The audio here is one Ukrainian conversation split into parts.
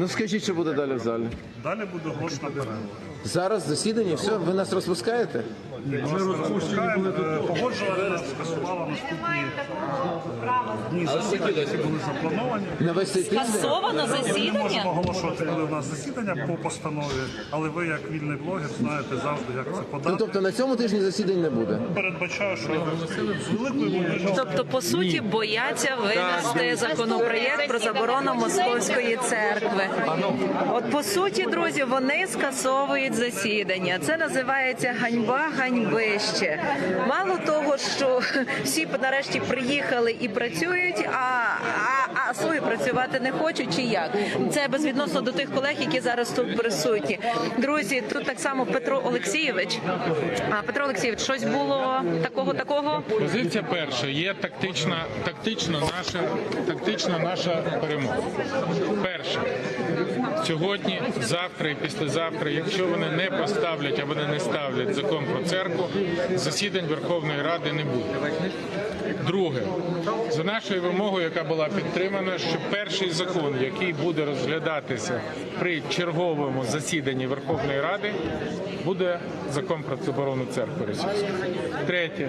Ну скажіть, що буде далі в залі? Далі буде перерва. Зараз засідання, все, ви нас розпускаєте? Ми розпускаємо. Е, Погоджувальна скасувала наступні дні засідання, які були заплановані. Скасовано Ми засідання? можемо оголошувати, коли у нас засідання по постанові, але ви, як вільний блогер, знаєте завжди, як це Ну подати. тобто на цьому тижні засідань не буде. Передбачаю, що з великою ймовірністю Тобто, по суті, бояться винести законопроєкт про заборону московської церкви. От по суті, друзі, вони скасовують засідання. Це називається ганьба ганьбище. Мало того, що всі нарешті приїхали і працюють, а, а, а працювати не хочуть, чи як це безвідносно до тих колег, які зараз тут присутні. Друзі, тут так само Петро Олексійович. А Петро Олексійович, щось було такого такого. Позиція перша є тактична, тактично наша, тактична наша перемога. Перше, сьогодні, завтра і післязавтра, якщо вони не поставлять або не ставлять закон про церкву, засідань Верховної Ради не буде. Друге, за нашою вимогою, яка була підтримана, що перший закон, який буде розглядатися при черговому засіданні Верховної Ради, буде закон про заборону церкви російської. Третє,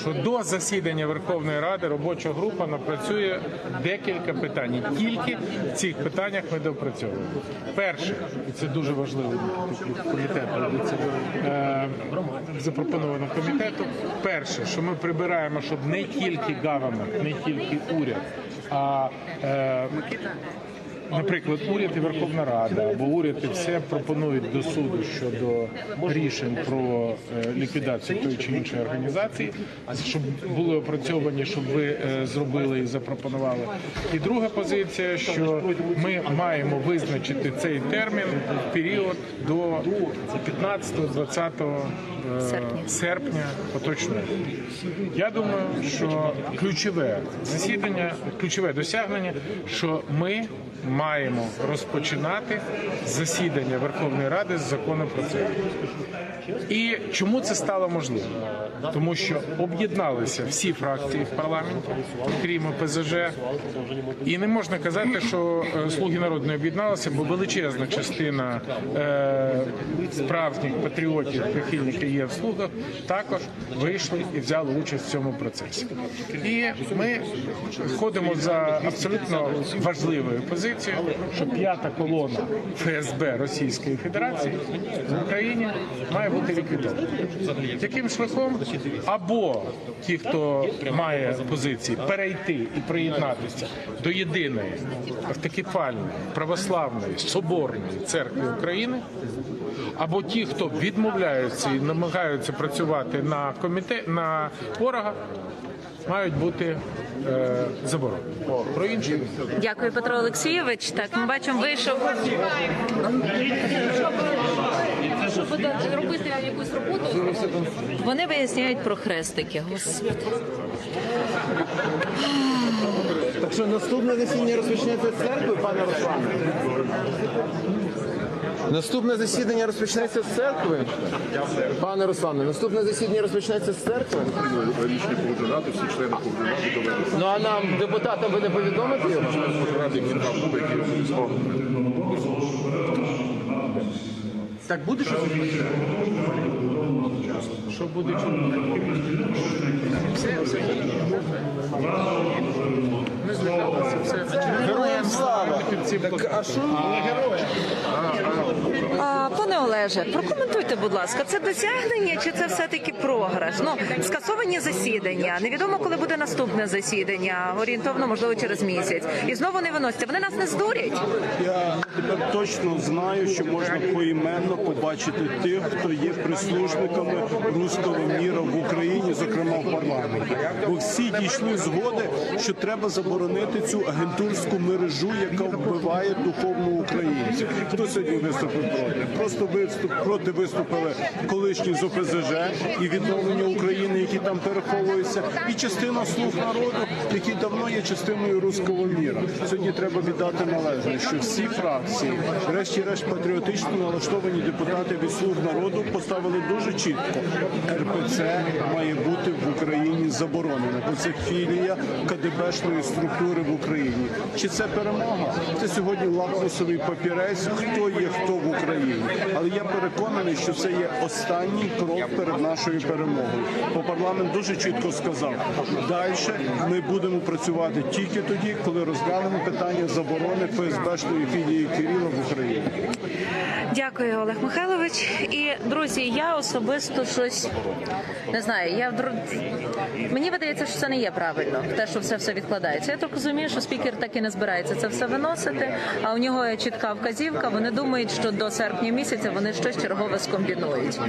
що до засідання Верховної Ради робоча група напрацює декілька питань. І Тільки в цих питаннях ми допрацьовуємо. Перше, і це дуже важливо комітету, е, запропоновано комітету. Перше, що ми прибираємо, щоб не тільки гавермент, не тільки уряд, а е, Наприклад, уряд і Верховна Рада або уряд і все пропонують до суду щодо рішень про е, ліквідацію тої чи іншої організації, щоб були опрацьовані, щоб ви е, зробили і запропонували. І друга позиція, що ми маємо визначити цей термін в період до 15-20 Серпня. серпня поточного. Я думаю, що ключове засідання, ключове досягнення, що ми маємо розпочинати засідання Верховної Ради з закону про це. І чому це стало можливим? Тому що об'єдналися всі фракції в парламенті, крім ОПЗЖ, і не можна казати, що е, слуги народу не об'єдналися, бо величезна частина е, справжніх патріотів, прихильників є в слугах, також вийшли і взяли участь в цьому процесі. І ми ходимо за абсолютно важливою позицією, що п'ята колона ФСБ Російської Федерації в Україні має бути ліквідована. Яким шляхом або ті, хто має позиції, перейти і приєднатися до єдиної автокефальної православної соборної церкви України, або ті, хто відмовляються і намагаються працювати на комітет на органах, мають бути е, заборонені. Про інше Дякую, Петро Олексійович. Так, ми бачимо, вийшов. щоб робити якусь роботу. Вони виясняють про хрестики. Господи. Так що наступне засідання розпочнеться з церкви, пане Руслане? Наступне засідання розпочнеться з церкви? Пане Руслане, наступне засідання розпочнеться з церкви? рішення координати, всі члени координати доведені. Ну а нам, депутатам, ви не повідомите його? Так буде щось? що буде. Все, все. Ми зверталися, все. Цим Так, а що? А, пане Олеже, прокоментуйте, будь ласка, це досягнення чи це все-таки програш? Ну, скасовані засідання. Невідомо, коли буде наступне засідання. Орієнтовно, можливо, через місяць. І знову не виносяться. Вони нас не здурять. Я тепер точно знаю, що можна поіменно побачити тих, хто є прислужниками руського міра в Україні, зокрема в парламенті. Бо всі дійшли згоди, що треба заборонити цю агентурську мережу, яка вбиває духовну українців. Хто сьогодні виступив проти? Просто виступ проти виступили колишні з ОПЗЖ і відновлення України, які там переховуються, і частина слуг народу, які давно є частиною руського міра. Сьогодні треба віддати належне, що всі фракції Врешті-решт патріотично налаштовані депутати від слуг народу поставили дуже чітко. РПЦ має бути в Україні заборонена, бо це філія КДБшної структури в Україні. Чи це перемога? Це сьогодні лакмусовий папірець, хто є хто в Україні. Але я переконаний, що це є останній крок перед нашою перемогою. Бо парламент дуже чітко сказав: далі ми будемо працювати тільки тоді, коли розглянемо питання заборони ФСБшної філії Кирила в Україні. Дякую, Олег Михайлович. І друзі, я особисто щось не знаю. Я мені видається, що це не є правильно, те, що все все відкладається. Я так розумію, що спікер так і не збирається це все виносити. А у нього є чітка вказівка. Вони думають, що до серпня місяця вони щось чергове скомбінують.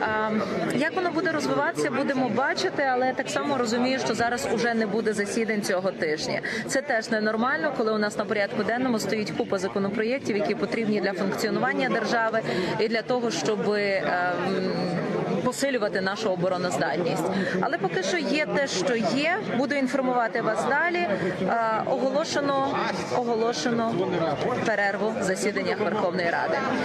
А, як воно буде розвиватися, будемо бачити, але так само розумію, що зараз уже не буде засідань цього тижня. Це теж ненормально, коли у нас на порядку денному стоїть купа законопроєктів, які потрібні для функціонування держави і для того, щоб ем, посилювати нашу обороноздатність. Але поки що є те, що є. Буду інформувати вас далі. Е, Оголошено оголошено перерву в засіданнях Верховної Ради.